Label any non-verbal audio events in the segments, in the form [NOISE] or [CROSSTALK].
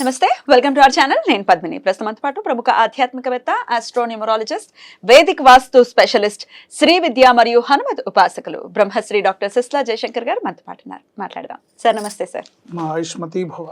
నమస్తే welcome to our channel. నేను పద్మిని. ప్రస్తుతం పాటు ప్రముఖ ఆధ్యాత్మికవేత్త astronumerologist Vedic vastu specialist Shri విద్య మరియు హనుమత్ ఉపాసకులు బ్రహ్మశ్రీ డాక్టర్ సిస్లా జయశంకర్ గారు మనతో పాటు మాట్లాడదాం. సార్ నమస్తే సార్. మా ఆయుష్మతి భవ.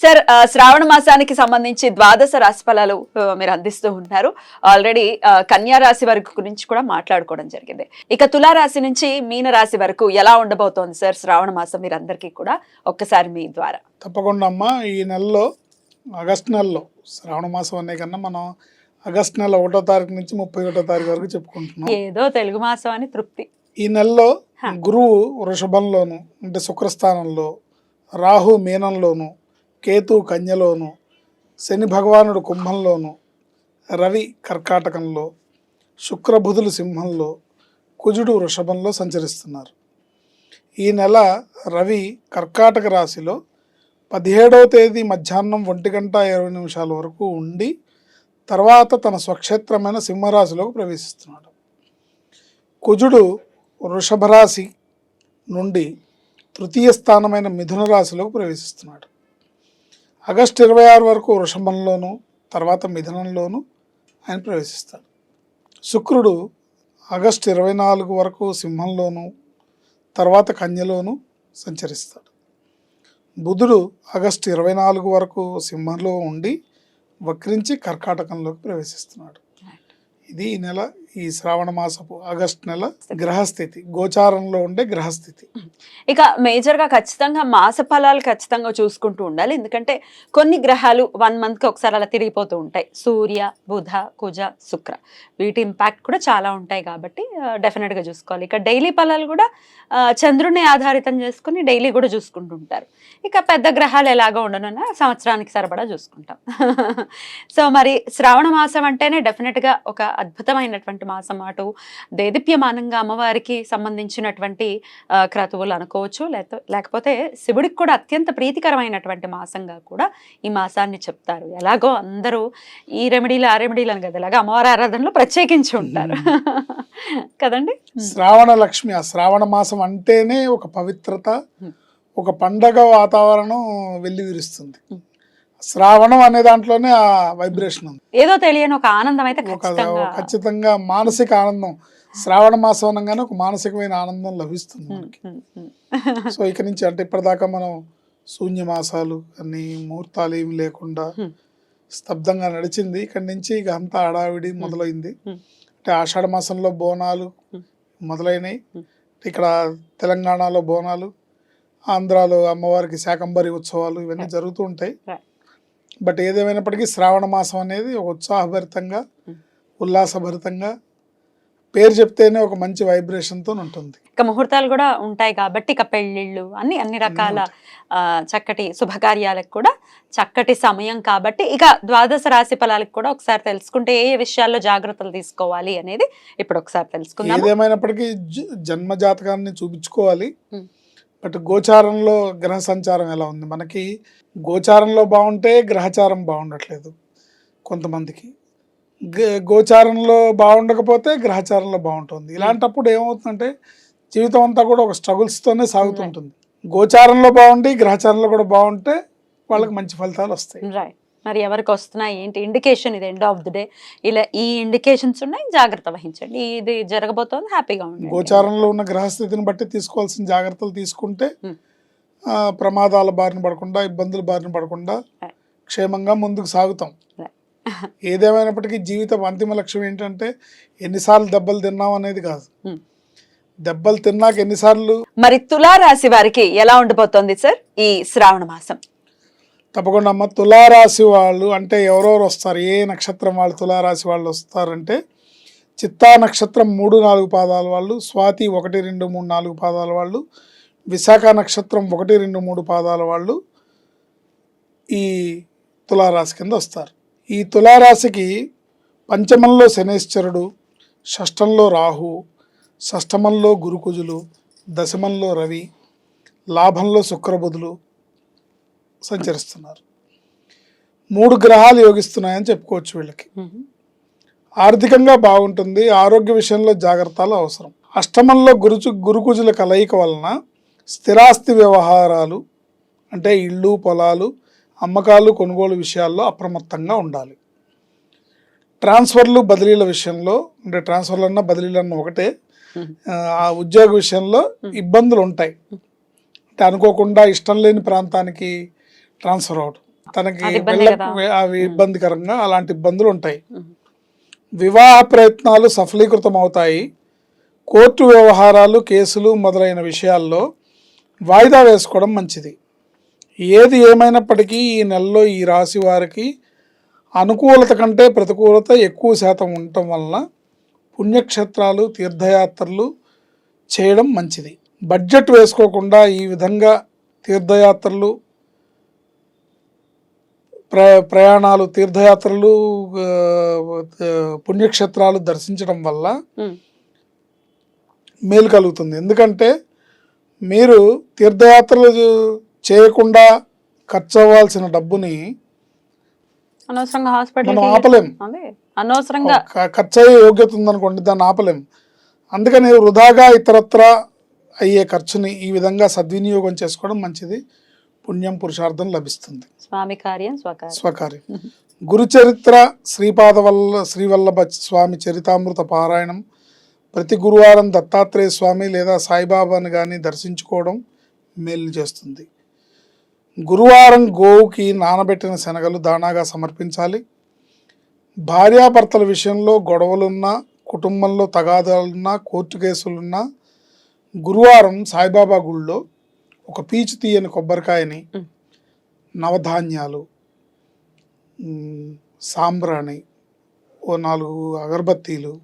సార్ శ్రావణ మాసానికి సంబంధించి ద్వాదశ రాశి ఫలాలు మీరు అందిస్తూ ఉన్నారు. ఆల్రెడీ కన్యా రాశి వరకు గురించి కూడా మాట్లాడుకోవడం జరిగింది. ఇక తులా రాశి నుంచి మీన రాశి వరకు ఎలా ఉండబోతోంది సార్ శ్రావణ మాసం మీరు అందరికీ కూడా ఒక్కసారి మీ ద్వారా? తప్పకుండా అమ్మ ఈ నెలలో ఆగస్ట్ నెలలో శ్రావణ మాసం అనే కన్నా మనం ఆగస్ట్ నెల ఒకటో తారీఖు నుంచి ముప్పై ఒకటో తారీఖు వరకు చెప్పుకుంటున్నాం. ఏదో తెలుగు మాసం అని తృప్తి. ఈ నెలలో. గురువు వృషభంలోను అంటే శుక్రస్థానంలో రాహు మీనంలోను కేతు కన్యలోను శని భగవానుడు కుంభంలోను రవి కర్కాటకంలో శుక్రబుధులు సింహంలో కుజుడు వృషభంలో సంచరిస్తున్నారు. ఈ నెల రవి కర్కాటక రాశిలో పదిహేడవ తేదీ మధ్యాహ్నం ఒంటి గంట ఇరవై నిమిషాల వరకు ఉండి తర్వాత తన స్వక్షేత్రమైన సింహరాశిలోకి ప్రవేశిస్తున్నాడు. కుజుడు వృషభరాశి నుండి తృతీయ స్థానమైన మిథున రాశిలోకి ప్రవేశిస్తున్నాడు. ఆగస్టు ఇరవై ఆరు వరకు వృషభంలోను తర్వాత మిథునంలోను ఆయన ప్రవేశిస్తాడు. శుక్రుడు ఆగస్టు ఇరవై నాలుగు వరకు సింహంలోను తర్వాత కన్యలోను సంచరిస్తాడు. బుధుడు ఆగస్టు ఇరవై నాలుగు వరకు సింహంలో ఉండి వక్రించి కర్కాటకంలోకి ప్రవేశిస్తున్నాడు. ఇది ఈ నెల ఈ శ్రావణ మాసపు ఆగస్ట్ నెల గ్రహస్థితి గోచారంలో ఉండే గ్రహస్థితి. ఇక మేజర్గా ఖచ్చితంగా మాస ఫలాలు ఖచ్చితంగా చూసుకుంటూ ఉండాలి. ఎందుకంటే కొన్ని గ్రహాలు వన్ మంత్కి ఒకసారి అలా తిరిగిపోతూ ఉంటాయి. సూర్య బుధ కుజ శుక్ర. వీటి ఇంపాక్ట్ కూడా చాలా ఉంటాయి కాబట్టి డెఫినెట్గా చూసుకోవాలి. ఇక డైలీ ఫలాలు కూడా చంద్రుడిని చంద్రుని ఆధారితం చేసుకుని డైలీ కూడా చూసుకుంటూ ఉంటారు. ఇక పెద్ద గ్రహాలు ఎలాగో ఉండనన్నా సంవత్సరానికి సరిపడా చూసుకుంటాం. [LAUGHS] సో మరి శ్రావణ మాసం అంటేనే డెఫినెట్గా ఒక అద్భుతమైనటువంటి మాసం అటు దేదీప్యమానంగా అమ్మవారికి సంబంధించినటువంటి క్రతువులు అనుకోవచ్చు. లేక లేకపోతే శివుడికి కూడా అత్యంత ప్రీతికరమైనటువంటి మాసంగా కూడా ఈ మాసాన్ని చెప్తారు. ఎలాగో అందరూ ఈ రెమెడీలు ఆ రెమెడీలు అని కదా ఇలాగా అమ్మవారి ఆరాధనలో ప్రత్యేకించి ఉంటారు. కదండి? శ్రావణ లక్ష్మి ఆ శ్రావణ మాసం అంటేనే ఒక పవిత్రత. ఒక పండగ వాతావరణం వెళ్ళి విరుస్తుంది Hmm. శ్రావణం అనే దాంట్లోనే ఆ వైబ్రేషన్ ఉంది ఏదో తెలియని ఒక ఆనందం అయితే ఒక ఖచ్చితంగా మానసిక ఆనందం శ్రావణ మాసం అనగానే ఒక మానసికమైన ఆనందం లభిస్తుంది మనకి. సో ఇక నుంచి అంటే ఇప్పటిదాకా మనం శూన్య మాసాలు అన్ని ముహూర్తాలు ఏమి లేకుండా. స్తబ్దంగా నడిచింది ఇక్కడి నుంచి ఇక అంతా హడావిడి మొదలైంది. అంటే ఆషాఢ మాసంలో బోనాలు. మొదలైనవి. ఇక్కడ తెలంగాణలో బోనాలు ఆంధ్రాలో అమ్మవారికి శాకంబరి ఉత్సవాలు ఇవన్నీ. జరుగుతూ ఉంటాయి. బట్ ఏదేమైనప్పటికీ శ్రావణ మాసం అనేది ఒక ఉత్సాహభరితంగా. ఉల్లాసభరితంగా పేరు చెప్తేనే ఒక మంచి వైబ్రేషన్తో ఉంటుంది ఇక ముహూర్తాలు కూడా ఉంటాయి కాబట్టి ఇక పెళ్ళిళ్ళు అన్ని అన్ని రకాల చక్కటి శుభకార్యాలకు కూడా చక్కటి సమయం కాబట్టి ఇక ద్వాదశ రాశి ఫలాలకు కూడా ఒకసారి తెలుసుకుంటే ఏ విషయాల్లో జాగ్రత్తలు తీసుకోవాలి అనేది ఇప్పుడు ఒకసారి తెలుసుకుందాం ఏదేమైనప్పటికీ జన్మ జాతకాన్ని చూపించుకోవాలి. బట్ గోచారంలో గ్రహ సంచారం ఎలా ఉంది? మనకి గోచారంలో బాగుంటే గ్రహచారం బాగుండట్లేదు కొంతమందికి. గోచారంలో బాగుండకపోతే గ్రహచారంలో బాగుంటుంది. ఇలాంటప్పుడు ఏమవుతుందంటే జీవితం అంతా కూడా ఒక స్ట్రగుల్స్తోనే సాగుతుంటుంది. గోచారంలో బాగుండి గ్రహచారంలో కూడా బాగుంటే వాళ్ళకి మంచి ఫలితాలు వస్తాయి. మరి ఎవరికి వస్తున్నాయి ఏంటి ఇండికేషన్ ఇది ఎండ్ ఆఫ్ ది డే ఇలా ఈ ఇండికేషన్స్ ఉన్నాయి జాగ్రత్త వహించండి ఇది జరగబోతోంది హ్యాపీగా ఉండండి గోచారంలో ఉన్న గ్రహస్థితిని బట్టి తీసుకోవాల్సిన జాగ్రత్తలు తీసుకుంటే Hmm. ప్రమాదాల బారిన పడకుండా ఇబ్బందుల బారిన పడకుండా. క్షేమంగా ముందుకు సాగుతాం. [LAUGHS] ఏదేమైనప్పటికీ జీవితం అంతిమ లక్ష్యం ఏంటంటే ఎన్నిసార్లు దెబ్బలు తిన్నాం అనేది కాదు Hmm. దెబ్బలు తిన్నాక ఎన్నిసార్లు మరి తులా రాశి వారికి ఎలా ఉండబోతోంది సార్ ఈ శ్రావణ మాసం తప్పకుండా అమ్మ తులారాశి వాళ్ళు అంటే ఎవరెవరు వస్తారు? ఏ నక్షత్రం వాళ్ళు తులారాశి వాళ్ళు వస్తారంటే చిత్తా నక్షత్రం మూడు నాలుగు పాదాల వాళ్ళు స్వాతి ఒకటి రెండు మూడు నాలుగు పాదాల వాళ్ళు విశాఖ నక్షత్రం ఒకటి రెండు మూడు పాదాల వాళ్ళు ఈ తులారాశి కింద వస్తారు. ఈ తులారాశికి పంచమంలో శనేశ్వరుడు షష్టంలో రాహు షష్టమంలో గురుకుజులు దశమంలో రవి లాభంలో శుక్రబుధులు సంచరిస్తున్నారు. మూడు గ్రహాలు యోగిస్తున్నాయని చెప్పుకోవచ్చు వీళ్ళకి. ఆర్థికంగా బాగుంటుంది ఆరోగ్య విషయంలో జాగ్రత్తలు అవసరం. అష్టమంలో గురుచు గురుకుజుల కలయిక వలన స్థిరాస్తి వ్యవహారాలు అంటే ఇళ్ళు పొలాలు అమ్మకాలు కొనుగోలు విషయాల్లో అప్రమత్తంగా ఉండాలి. ట్రాన్స్ఫర్లు బదిలీల విషయంలో అంటే ట్రాన్స్ఫర్లు అన్న బదిలీలు అన్న ఒకటే ఆ ఉద్యోగ విషయంలో ఇబ్బందులు ఉంటాయి. అంటే అనుకోకుండా ఇష్టం లేని ప్రాంతానికి ట్రాన్స్ఫర్ అవడం తనకి. అవి ఇబ్బందికరంగా అలాంటి ఇబ్బందులు ఉంటాయి. వివాహ ప్రయత్నాలు సఫలీకృతం అవుతాయి కోర్టు వ్యవహారాలు కేసులు మొదలైన విషయాల్లో వాయిదా వేసుకోవడం మంచిది. ఏది ఏమైనప్పటికీ ఈ నెలలో ఈ రాశి వారికి అనుకూలత కంటే ప్రతికూలత ఎక్కువ శాతం ఉండటం వలన పుణ్యక్షేత్రాలు తీర్థయాత్రలు చేయడం మంచిది. బడ్జెట్ వేసుకోకుండా ఈ విధంగా తీర్థయాత్రలు ప్ర ప్రయాణాలు తీర్థయాత్రలు పుణ్యక్షేత్రాలు దర్శించడం వల్ల. మేలు కలుగుతుంది. ఎందుకంటే మీరు తీర్థయాత్రలు చేయకుండా ఖర్చు అవ్వాల్సిన డబ్బుని అనవసరంగా హాస్పిటల్ మనం ఆపలేం. అనవసరంగా. ఖర్చు అయ్యే యోగ్యత ఉందనుకోండి దాన్ని ఆపలేం. అందుకని వృధాగా ఇతరత్ర అయ్యే ఖర్చుని ఈ విధంగా సద్వినియోగం చేసుకోవడం మంచిది. పుణ్యం పురుషార్థం లభిస్తుంది. స్వామి కార్యం స్వకార్యం. స్వకార్యం. గురు చరిత్ర శ్రీపాద వల్ల శ్రీవల్లభ స్వామి చరితామృత పారాయణం ప్రతి గురువారం దత్తాత్రేయ స్వామి లేదా సాయిబాబాను కానీ దర్శించుకోవడం మేలు చేస్తుంది. గురువారం గోవుకి నానబెట్టిన శనగలు దానాగా సమర్పించాలి. భార్యాభర్తల విషయంలో గొడవలున్నా కుటుంబంలో తగాదాలున్నా కోర్టు కేసులున్నా గురువారం సాయిబాబా గుళ్ళో ఒక పీచు తీయని కొబ్బరికాయని. నవధాన్యాలు సాంబ్రాణి ఓ నాలుగు అగరబత్తీలు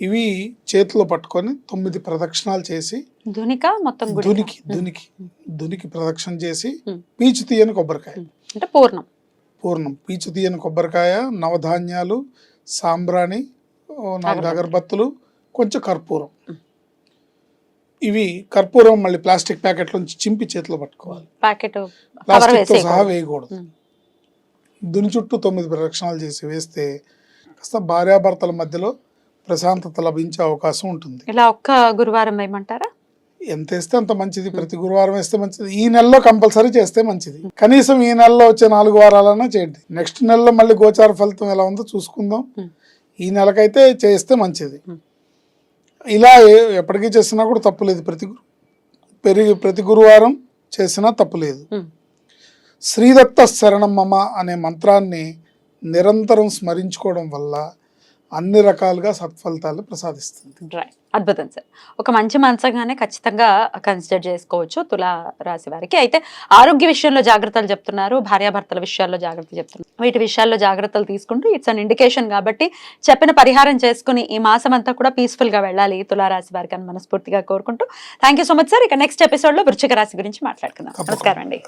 ఇవి చేతిలో పట్టుకొని తొమ్మిది ప్రదక్షిణాలు చేసి మొత్తం దునికి దునికి దునికి ప్రదక్షిణ చేసి. పీచు తీయని కొబ్బరికాయ. అంటే పూర్ణం. పూర్ణం. పీచు తీయని కొబ్బరికాయ నవధాన్యాలు సాంబ్రాణి ఓ నాలుగు అగరబత్తులు. కొంచెం కర్పూరం. ఇవి కర్పూరం మళ్ళీ ప్లాస్టిక్ ప్యాకెట్ నుంచి చింపి చేతిలో పట్టుకోవాలి. ప్యాకెట్ ప్లాస్టిక్తో వేసి సహా వేయకూడదు. దుని చుట్టూ తొమ్మిది ప్రదక్షిణాలు చేసి వేస్తే కాస్త భార్యాభర్తల మధ్యలో ప్రశాంతత లభించే అవకాశం ఉంటుంది. ఇలా ఒక్క గురువారం వేయమంటారా? ఎంత వేస్తే అంత మంచిది. ప్రతి గురువారం వేస్తే మంచిది. ఈ నెలలో కంపల్సరీ చేస్తే మంచిది. కనీసం ఈ నెలలో వచ్చే నాలుగు వారాలన్నా చేయండి. నెక్స్ట్ నెలలో మళ్ళీ గోచార ఫలితం ఎలా ఉందో చూసుకుందాం. ఈ నెలకైతే చేస్తే మంచిది. ఇలా ఎప్పటికీ చేసినా కూడా తప్పులేదు ప్రతి గు- పెరిగి ప్రతి గురువారం చేసినా తప్పులేదు ఉమ్. శ్రీదత్త శరణం మమ అనే మంత్రాన్ని నిరంతరం స్మరించుకోవడం వల్ల అన్ని రకాలుగా సత్ఫలితాలు ప్రసాదిస్తుంది. రైట్ అద్భుతం సార్. ఒక మంచి మంచంగానే ఖచ్చితంగా కన్సిడర్ చేసుకోవచ్చు తులా రాశి వారికి. అయితే ఆరోగ్య విషయంలో జాగ్రత్తలు చెప్తున్నారు భార్యాభర్తల విషయాల్లో జాగ్రత్త చెప్తున్నారు. వీటి విషయాల్లో జాగ్రత్తలు తీసుకుంటూ ఇట్స్ అన్ ఇండికేషన్ కాబట్టి చెప్పిన పరిహారం చేసుకుని ఈ మాసం అంతా కూడా పీస్ఫుల్గా వెళ్ళాలి తులా రాశి వారికి అని మనస్ఫూర్తిగా కోరుకుంటూ. Thank you so much sir ఇక నెక్స్ట్ ఎపిసోడ్లో వృశ్చిక రాశి గురించి మాట్లాడుకుందాం. నమస్కారం అండి.